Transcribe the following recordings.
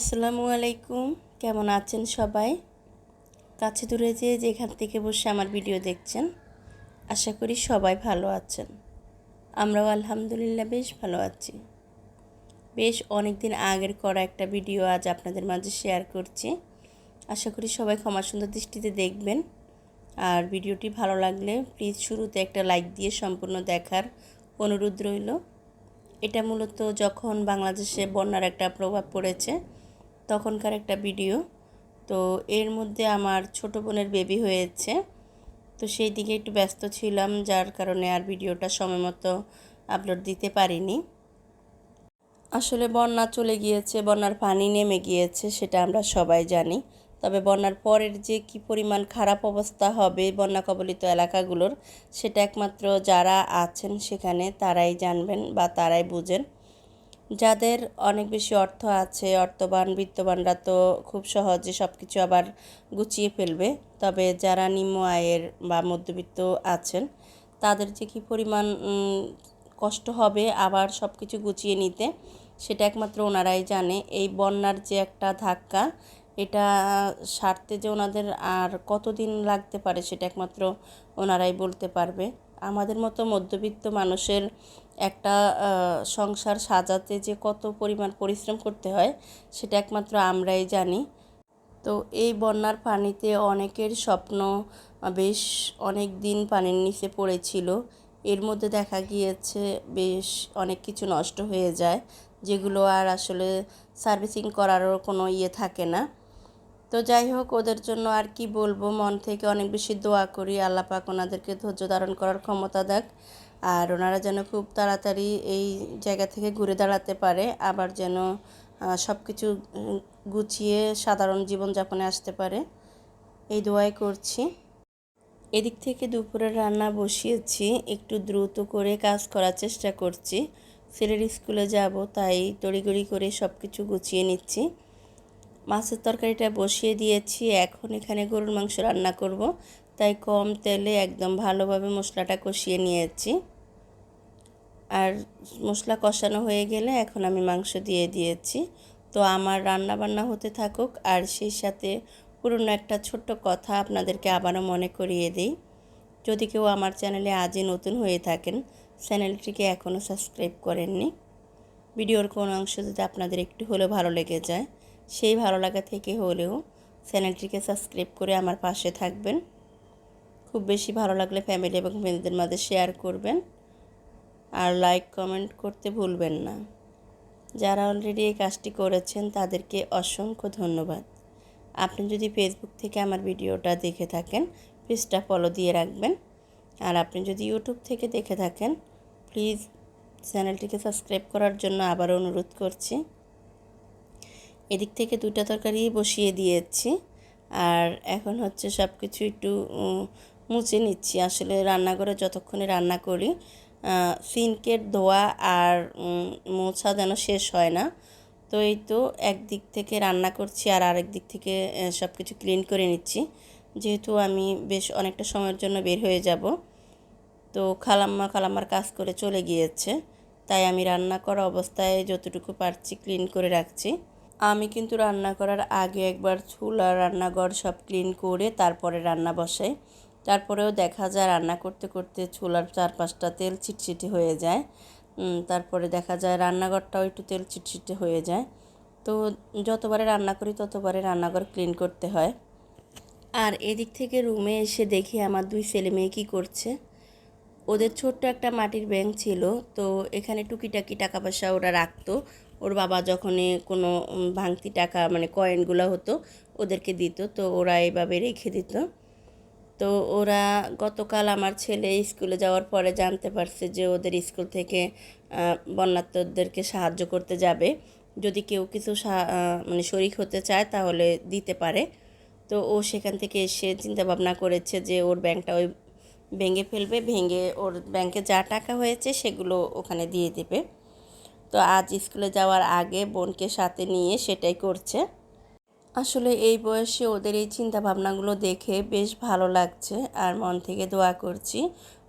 আসসালামু আলাইকুম কেমন আছেন সবাই? কাছে দূরে যে যেখান থেকে বসে আমার ভিডিও দেখছেন, আশা করি সবাই ভালো আছেন। আমরাও আলহামদুলিল্লাহ বেশ ভালো আছি। বেশ অনেক দিন আগের করা একটা ভিডিও আজ আপনাদের মাঝে শেয়ার করছি। আশা করি সবাই ক্ষমা সুন্দর দৃষ্টিতে দেখবেন। আর ভিডিওটি ভালো লাগলে প্লিজ শুরুতে একটা লাইক দিয়ে সম্পূর্ণ দেখার অনুরোধ রইল। এটা মূলত যখন বাংলাদেশে বন্যার একটা প্রভাব পড়েছে তখনকার একটা ভিডিও। তো এর মধ্যে আমার ছোট বোনের বেবি হয়েছে। তো সেই দিকে একটু ব্যস্ত ছিলাম, যার কারণে আর ভিডিওটা সময় মতো আপলোড দিতে পারিনি। আসলে বন্যা চলে গিয়েছে, বন্যার পানি নেমে গিয়েছে, সেটা আমরা সবাই জানি। তবে বন্যার পরের যে কি পরিমাণ খারাপ অবস্থা হবে বন্যা কবলিত এলাকাগুলোর, সেটা একমাত্র যারা আছেন সেখানে তারাই জানবেন বা তারাই বুঝেন। যাদের অনেক বেশি অর্থ আছে, অর্থবান, বিত্তবানরা তো খুব সহজে সব কিছু আবার গুছিয়ে ফেলবে। তবে যারা নিম্ন আয়ের বা মধ্যবিত্ত আছেন, তাদের যে কী পরিমাণ কষ্ট হবে আবার সব কিছু গুছিয়ে নিতে, সেটা একমাত্র ওনারাই জানে। এই বন্যার যে একটা ধাক্কা, এটা সারতে যে ওনাদের আর কতদিন লাগতে পারে, সেটা একমাত্র ওনারাই বলতে পারবে। আমাদের মতো মধ্যবিত্ত মানুষের একটা সংসার সাজাতে যে কত পরিমাণ পরিশ্রম করতে হয়, সেটা একমাত্র আমরাই জানি। তো এই বন্যার পানিতে অনেকের স্বপ্ন বেশ অনেক দিন পানির নিচে পড়েছিল। এর মধ্যে দেখা গিয়েছে বেশ অনেক কিছু নষ্ট হয়ে যায়, যেগুলো আর আসলে সার্ভিসিং করারও কোনো ইয়ে থাকে না। তো যাই হোক, ওদের জন্য আর কি বলব, মন থেকে অনেক বেশি দোয়া করি। আল্লাহ পাক ওনাদেরকে ধৈর্য ধারণ করার ক্ষমতা দেখ। আর ওনারা যেন খুব তাড়াতাড়ি এই জায়গা থেকে ঘুরে দাঁড়াতে পারে, আবার যেন সব কিছু গুছিয়ে সাধারণ জীবনযাপনে আসতে পারে। এই দোয়াই করছি। এদিক থেকে দুপুরে রান্না বসিয়েছি, একটু দ্রুত করে কাজ করার চেষ্টা করছি। ছেলের স্কুলে যাব, তাই তড়িগড়ি করে সব কিছু গুছিয়ে নিচ্ছি। মাছের তরকারিটা বসিয়ে দিয়েছি, এখন এখানে গরুর মাংস রান্না করব। তাই কম তেলে একদম ভালোভাবে মশলাটা কষিয়ে নিয়েছি। আর মশলা কষানো হয়ে গেলে এখন আমি মাংস দিয়ে দিয়েছি। তো আমার রান্না বান্না হতে থাকুক, আর সেই সাথে পুরনো একটা ছোট্ট কথা আপনাদেরকে আবারও মনে করিয়ে দিই। যদি কেউ আমার চ্যানেলে আজই নতুন হয়ে থাকেন, চ্যানেলটিকে এখনও সাবস্ক্রাইব করেননি, ভিডিওর কোনো অংশ যদি আপনাদের একটু হলেও ভালো লেগে যায়, সেই ভালো লাগা থেকে হলেও চ্যানেলটিকে সাবস্ক্রাইব করে আমার পাশে থাকবেন। খুব বেশি ভালো লাগলে ফ্যামিলি এবং ফ্রেন্ডদের মাঝে শেয়ার করবেন। আর লাইক কমেন্ট করতে ভুলবেন না। যারা অলরেডি এই কাজটি করেছেন, তাদেরকে অসংখ্য ধন্যবাদ। আপনি যদি ফেসবুক থেকে আমার ভিডিওটা দেখে থাকেন পেজটা ফলো দিয়ে রাখবেন। আর আপনি যদি ইউটিউব থেকে দেখে থাকেন প্লিজ চ্যানেলটিকে সাবস্ক্রাইব করার জন্য আবার অনুরোধ করছি। এদিক থেকে দুটা তরকারি বসিয়ে দিয়েছি। আর এখন হচ্ছে সব কিছু একটু মুছে নিচ্ছি। আসলে রান্নাঘরে যতক্ষণে রান্না করি সিনকের ধোয়া আর মোছা যেন শেষ হয় না। তো এই তো একদিক থেকে রান্না করছি আর আরেক দিক থেকে সব কিছু ক্লিন করে নিচ্ছি। যেহেতু আমি বেশ অনেকটা সময়ের জন্য বের হয়ে যাব, তো খালাম্মা খালাম্মার কাজ করে চলে গিয়েছে। তাই আমি রান্না করা অবস্থায় যতটুকু পারছি ক্লিন করে রাখছি। আমি কিন্তু রান্না করার আগে একবার চুলা রান্নাঘর সব ক্লিন করে তারপরে রান্না বসাই। তারপরেও দেখা যায় রান্না করতে করতে চুলার চারপাশটা তেল ছিটছিটে হয়ে যায়। তারপরে দেখা যায় রান্নাঘরটাও একটু তেল ছিটছিটে হয়ে যায়। তো যতবারে রান্না করি ততবারে রান্নাঘর ক্লিন করতে হয়। আর এদিক থেকে রুমে এসে দেখি আমার দুই ছেলে মেয়ে কী করছে। ওদের ছোট্ট একটা মাটির ব্যাংক ছিল, তো এখানে টুকিটাকি টাকা পয়সা ওরা রাখতো। ওর বাবা যখন কোনো ভাঙতি টাকা মানে কয়েনগুলো হতো, ওদেরকে দিত। তো ওরা এভাবে রেখে দিত। তো ওরা গতকাল আমার ছেলে স্কুলে যাওয়ার পরে জানতে পারছে যে ওদের স্কুল থেকে বন্যাত্মদেরকে সাহায্য করতে যাবে। যদি কেউ কিছু মানে শরিক হতে চায় তাহলে দিতে পারে। তো ও সেখান থেকে এসে চিন্তা ভাবনা করেছে যে ওর ব্যাংকটা ওই ভেঙে ফেলবে, ভেঙে ওর ব্যাংকে যা টাকা হয়েছে সেগুলো ওখানে দিয়ে দেবে। তো আজ স্কুলে যাওয়ার আগে বোনকে সাথে নিয়ে সেটাই করছে। আসলে এই বয়সে ওদের এই চিন্তা ভাবনাগুলো দেখে বেশ ভালো লাগছে আর মন থেকে দোয়া করছি।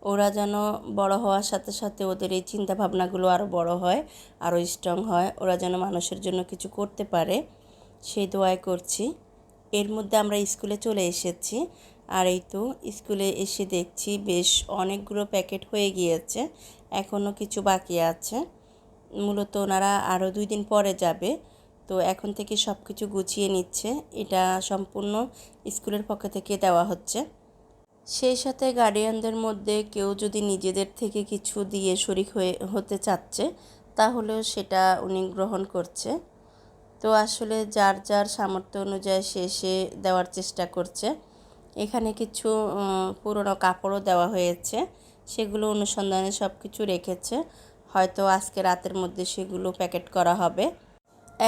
ওরা যেন বড় হওয়ার সাথে সাথে ওদের এই চিন্তা ভাবনাগুলো আরও বড় হয় আরও স্ট্রং হয়। ওরা যেন মানুষের জন্য কিছু করতে পারে, সেই দোয়াই করছি। এর মধ্যে আমরা স্কুলে চলে এসেছি আর এই তো স্কুলে এসে দেখছি বেশ অনেকগুলো প্যাকেট হয়ে গিয়েছে এখনও কিছু বাকি আছে। মূলত ওনারা আরও দুই দিন পরে যাবে। তো এখন থেকে সব কিছু গুছিয়ে নিচ্ছে। এটা সম্পূর্ণ স্কুলের পক্ষ থেকে দেওয়া হচ্ছে। সেই সাথে গার্ডিয়ানদের মধ্যে কেউ যদি নিজেদের থেকে কিছু দিয়ে শরিক হয়ে, হতে চাচ্ছে, তাহলেও সেটা উনি গ্রহণ করছে। তো আসলে যার যার সামর্থ্য অনুযায়ী সে সে দেওয়ার চেষ্টা করছে। এখানে কিছু পুরনো কাপড়ও দেওয়া হয়েছে। সেগুলো অনুসন্ধানে সব কিছু রেখেছে। হয়তো আজকে রাতের মধ্যে সেগুলো প্যাকেট করা হবে।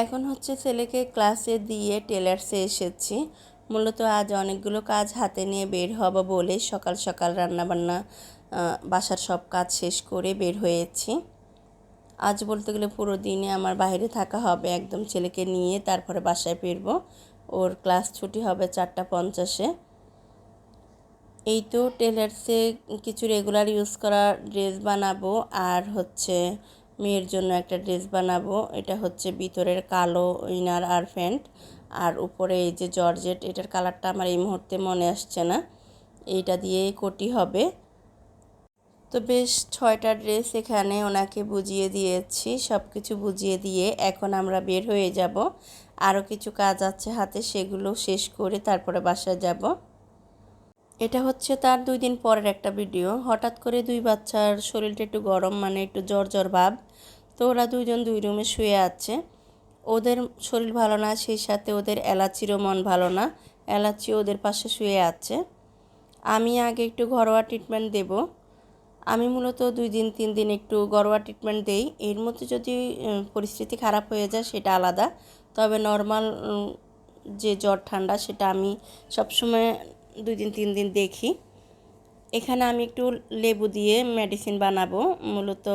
এখন হচ্ছে ছেলেকে ক্লাসে দিয়ে টেলার্সে এসেছি। মূলত আজ অনেকগুলো কাজ হাতে নিয়ে বের হব বলে সকাল সকাল রান্নাবান্না বাসার সব কাজ শেষ করে বের হয়েছি। আজ বলতে গেলে পুরো দিনে আমার বাইরে থাকা হবে, একদম ছেলেকে নিয়ে তারপরে বাসায় ফিরব। ওর ক্লাস ছুটি হবে চারটা পঞ্চাশে। এই তো টেলার্সে কিছু রেগুলার ইউজ করা ড্রেস বানাবো আর হচ্ছে মেয়ের জন্য একটা ড্রেস বানাবো। এটা হচ্ছে ভিতরের কালো ইনার আর প্যান্ট। আর উপরে এই যে জর্জেট, এটার কালারটা আমার এই মুহূর্তে মনে আসছে না। এইটা দিয়ে কোটি হবে। তো বেশ, ছয়টা ড্রেস এখানে ওনাকে বুঝিয়ে দিয়েছি। সব কিছু বুঝিয়ে দিয়ে এখন আমরা বের হয়ে যাব। আরও কিছু কাজ আছে হাতে, সেগুলো শেষ করে তারপরে বাসায় যাব। এটা হচ্ছে তার দুই দিন পরের একটা ভিডিও। হঠাৎ করে দুই বাচ্চার শরীরটা একটু গরম মানে একটু জ্বর জ্বর ভাব। তো ওরা দুইজন দুই রুমে শুয়ে আছে। ওদের শরীর ভালো না, সেই সাথে ওদের এলাচিরও মন ভালো না। এলাচি ওদের পাশে শুয়ে আছে। আমি আগে একটু ঘরোয়া ট্রিটমেন্ট দেব। আমি মূলত দুই দিন, তিন দিন একটু ঘরোয়া ট্রিটমেন্ট দেই। এর মধ্যে যদি পরিস্থিতি খারাপ হয়ে যায়, সেটা আলাদা। তবে নর্মাল যে জ্বর ঠান্ডা, সেটা আমি সবসময় দুই দিন, তিন দিন দেখি। এখানে আমি একটু লেবু দিয়ে মেডিসিন বানাবো। মূলত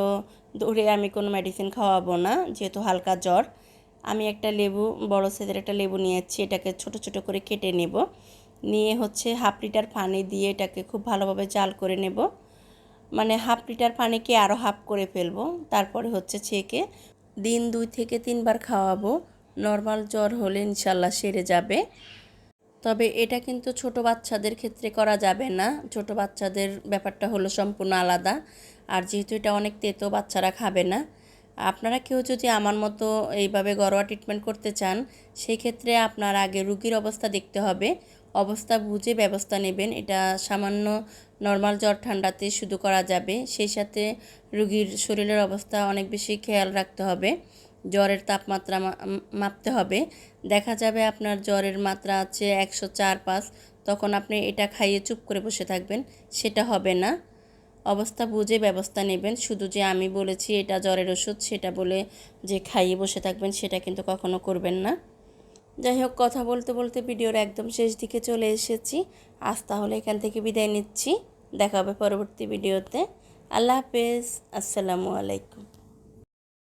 দৌড়ে আমি কোনো মেডিসিন খাওয়াবো না, যেহেতু হালকা জ্বর। আমি একটা লেবু, বড় সাইজের একটা লেবু নিয়েছি, এটাকে ছোট ছোট করে কেটে নেব। নিয়ে হচ্ছে হাফ লিটার পানি দিয়ে এটাকে খুব ভালোভাবে জাল করে নেব। মানে হাফ লিটার পানিকে আরও হাফ করে ফেলব। তারপরে হচ্ছে ছেঁকে দিন দুই থেকে তিনবার খাওয়াবো। নর্মাল জ্বর হলে ইনশাল্লাহ সেরে যাবে। তবে এটা কিন্তু ছোট বাচ্চাদের ক্ষেত্রে করা যাবে না। ছোট বাচ্চাদের ব্যাপারটা হলো সম্পূর্ণ আলাদা। আর যেহেতু এটা অনেক তেতো, বাচ্চারা খাবে না। আপনারা কেউ যদি আমার মতো এইভাবে ঘরোয়া ট্রিটমেন্ট করতে চান সেই ক্ষেত্রে আপনার আগে রুগীর অবস্থা দেখতে হবে। অবস্থা বুঝে ব্যবস্থা নেবেন। এটা সামান্য নর্মাল জ্বর ঠান্ডাতে শুধু করা যাবে। সেই সাথে রুগীর শরীরের অবস্থা অনেক বেশি খেয়াল রাখতে হবে। জ্বরের তাপমাত্রা মাপতে হবে। দেখা যাবে আপনার জ্বরের মাত্রা আছে একশো চার পাঁচ, তখন আপনি এটা খাইয়ে চুপ করে বসে থাকবেন, সেটা হবে না। অবস্থা বুঝে ব্যবস্থা নেবেন। শুধু যে আমি বলেছি এটা জ্বরের ওষুধ, সেটা বলে যে খাইয়ে বসে থাকবেন, সেটা কিন্তু কখনো করবেন না। যাই হোক, কথা বলতে বলতে ভিডিওর একদম শেষ দিকে চলে এসেছি। আজ তাহলে এখান থেকে বিদায় নিচ্ছি। দেখা হবে পরবর্তী ভিডিওতে। আল্লাহ হাফেজ। আসসালামু আলাইকুম।